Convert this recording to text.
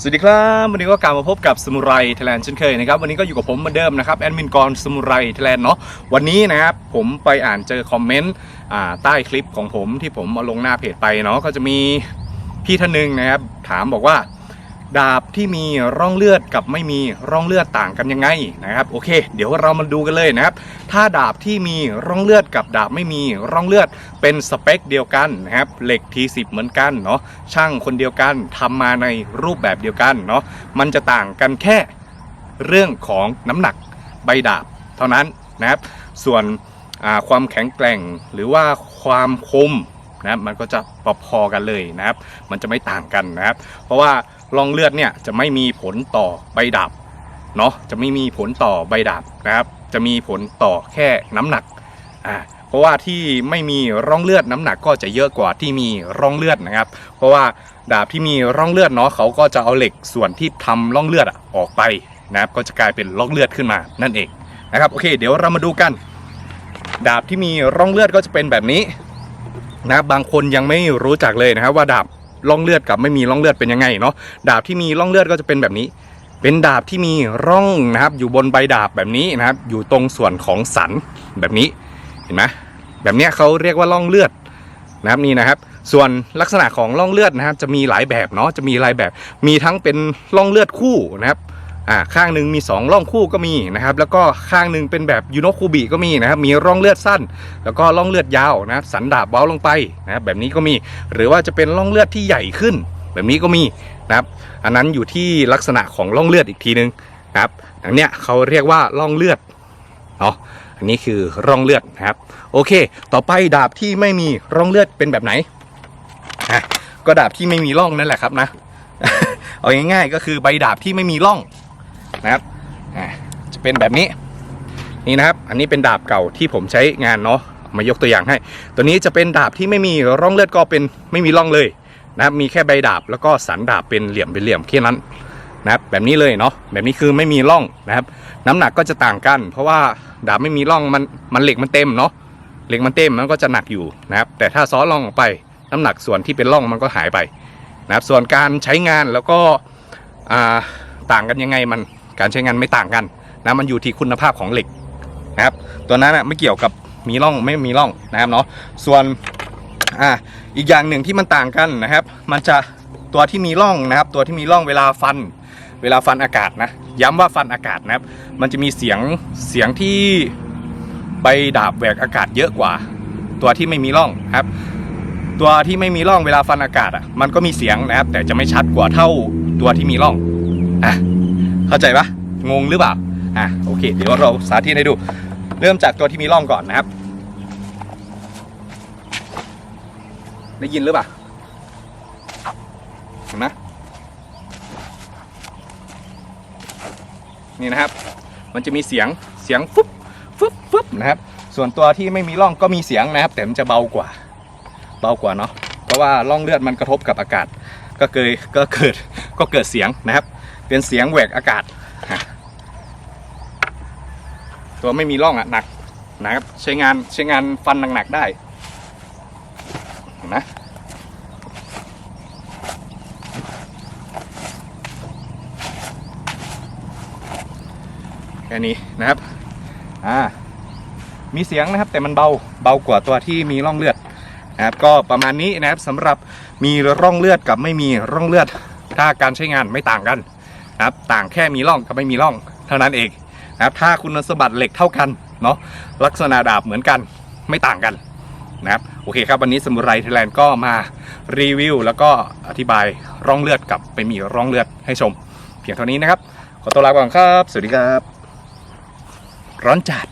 สวัสดีครับวันนี้ก็กลับมาพบกับสมุไรไทยแลนด์เช่นเคยนะครับวันนี้ก็อยู่กับผมเหมือนเดิมนะครับแอดมินกรสมุไรไทยแลนด์เนาะวันนี้นะครับผมไปอ่านเจอคอมเมนต์ใต้คลิปของผมที่ผมมาลงหน้าเพจไปเนาะก็จะมีพี่ท่านหนึ่งนะครับถามบอกว่า ดาบที่มีร่องเลือดกับไม่มีร่องเลือดต่างกันยังไงนะครับโอเค เดี๋ยวเรามาดูกันเลยนะครับ ถ้าดาบที่มีร่องเลือดกับดาบไม่มีร่องเลือดเป็นสเปคเดียวกันนะครับเหล็ก T10 เหมือนกันเนาะช่างคนเดียวกันทำมาในรูปแบบเดียวกันเนาะมันจะต่างกันแค่เรื่องของน้ำหนักใบดาบเท่านั้นนะครับส่วนความแข็งแกร่งหรือว่าความคม นะครับมันก็จะพอๆกันเลยนะครับ มันจะไม่ต่างกันนะครับ เพราะว่าร่องเลือดเนี่ยจะไม่มีผลต่อใบดาบเนาะจะไม่มีผลต่อใบดาบนะครับ จะมีผลต่อแค่น้ำหนักอ่าเพราะว่าที่ไม่มีร่องเลือดน้ำหนักก็จะเยอะกว่าที่มีร่องเลือดนะครับ เพราะว่าดาบที่มีร่องเลือดเนาะเขาก็จะเอาเหล็กส่วนที่ทำร่องเลือดอะออกไปนะครับ ก็จะกลายเป็นร่องเลือดขึ้นมานั่นเองนะครับโอเค เดี๋ยวเรามาดูกัน ดาบที่มีร่องเลือดก็จะเป็นแบบนี้ นะครับบางคนยังไม่รู้จักเลยนะครับว่าดาบร่องเลือดกับไม่มีร่องเลือดเป็นยังไงเนาะดาบที่มีร่องเลือดก็จะเป็นแบบนี้ เป็นดาบที่มีร่องนะครับ อยู่บนใบดาบแบบนี้นะครับ อยู่ตรงส่วนของสันแบบนี้เห็นไหมแบบนี้เขาเรียกว่าร่องเลือดนะครับนี่นะครับ ส่วนลักษณะของร่องเลือดนะครับ จะมีหลายแบบเนาะจะมีหลายแบบ มีทั้งเป็นร่องเลือดคู่นะครับ อ่าข้างหนึ่งมี 2 ร่องคู่ก็มีนะครับ แล้วก็ข้างหนึ่งเป็นแบบยูโนคูบิก็มีนะครับ มีร่องเลือดสั้น แล้วก็ร่องเลือดยาวนะครับสันดาบเบ้าลงไปนะบแบบนี้ก็มี หรือว่าจะเป็นร่องเลือดที่ใหญ่ขึ้น แบบนี้ก็มีนะครับ อันนั้นอยู่ที่ลักษณะของร่องเลือดอีกทีนึงนะครับอันเนี้ยเขาเรียกว่าร่องเลือดเนาะอันนี้คือร่องเลือดนะครับ โอเค ต่อไปดาบที่ไม่มีร่องเลือดเป็นแบบไหนอะก็ดาบที่ไม่มีร่องนั่นแหละครับนะ เอาง่ายๆก็คือใบดาบที่ไม่มีร่อง นะครับจะเป็นแบบนี้นี่นะครับ อันนี้เป็นดาบเก่าที่ผมใช้งานเนาะมายกตัวอย่างให้ ตัวนี้จะเป็นดาบที่ไม่มีร่องเลือดก็เป็นไม่มีร่องเลยนะครับมีแค่ใบดาบแล้วก็สันดาบเป็นเหลี่ยมเป็นเหลี่ยมแค่นั้นนะครับแบบนี้เลยเนาะแบบนี้คือไม่มีร่องนะครับ น้ำหนักก็จะต่างกัน เพราะว่าดาบไม่มีร่องมันมันเหล็กมันเต็มเนาะเหล็กมันเต็มมันก็จะหนักอยู่นะครับ แต่ถ้าซ้อนร่องออกไป น้ำหนักส่วนที่เป็นร่องมันก็หายไปนะครับส่วนการใช้งานแล้วก็ต่างกันยังไงมัน การใช้งานไม่ต่างกันนะมันอยู่ที่คุณภาพของเหล็กนะครับ ตัวนั้นนะไม่เกี่ยวกับมีร่องไม่มีร่องนะครับเนาะส่วนอ่าอีกอย่างหนึ่งที่มันต่างกันนะครับ มันจะตัวที่มีร่องนะครับ ตัวที่มีร่องเวลาฟัน เวลาฟันอากาศนะย้ำว่าฟันอากาศนะครับ มันจะมีเสียงเสียงที่ใบดาบแหวกอากาศเยอะกว่า ตัวที่ไม่มีร่องครับ ตัวที่ไม่มีร่องเวลาฟันอากาศอะมันก็มีเสียงนะครับ แต่จะไม่ชัดกว่าเท่าตัวที่มีร่องอะ เข้าใจปะงงหรือเปล่าอะโอเค เดี๋ยวเราสาธิตให้ดู เริ่มจากตัวที่มีร่องก่อนนะครับ ได้ยินหรือเปล่าเห็นไหมนี่นะครับ มันจะมีเสียงเสียงฟึบฟึบฟึบนะครับ ส่วนตัวที่ไม่มีร่องก็มีเสียงนะครับ แต่มันจะเบากว่า เบากว่าเนาะเพราะว่าร่องเลือดมันกระทบกับอากาศ ก็เกิดก็เกิดก็เกิดเสียงนะครับ เป็นเสียงแหวกอากาศ ตัวไม่มีร่องอะหนักนะครับใช้งานใช้งานฟันหนักๆได้นไหมแค่นี้นะครับอ่ามีเสียงนะครับแต่มันเบาเบากว่าตัวที่มีร่องเลือดนะครับก็ประมาณนี้นะครับสำหรับมีร่องเลือดกับไม่มีร่องเลือด ถ้าการใช้งานไม่ต่างกัน นะครับต่างแค่มีร่องกับไม่มีร่องเท่านั้นเองนะครับถ้าคุณสมบัติเหล็กเท่ากันเนาะลักษณะดาบเหมือนกันไม่ต่างกันนะครับโอเคครับวันนี้สมุไรไทยแลนด์ก็มารีวิว แล้วก็อธิบายร่องเลือดกับไปมีร่องเลือดให้ชม เพียงเท่านี้นะครับ ขอตัวลาไปก่อนครับ สวัสดีครับ ร้อนจัด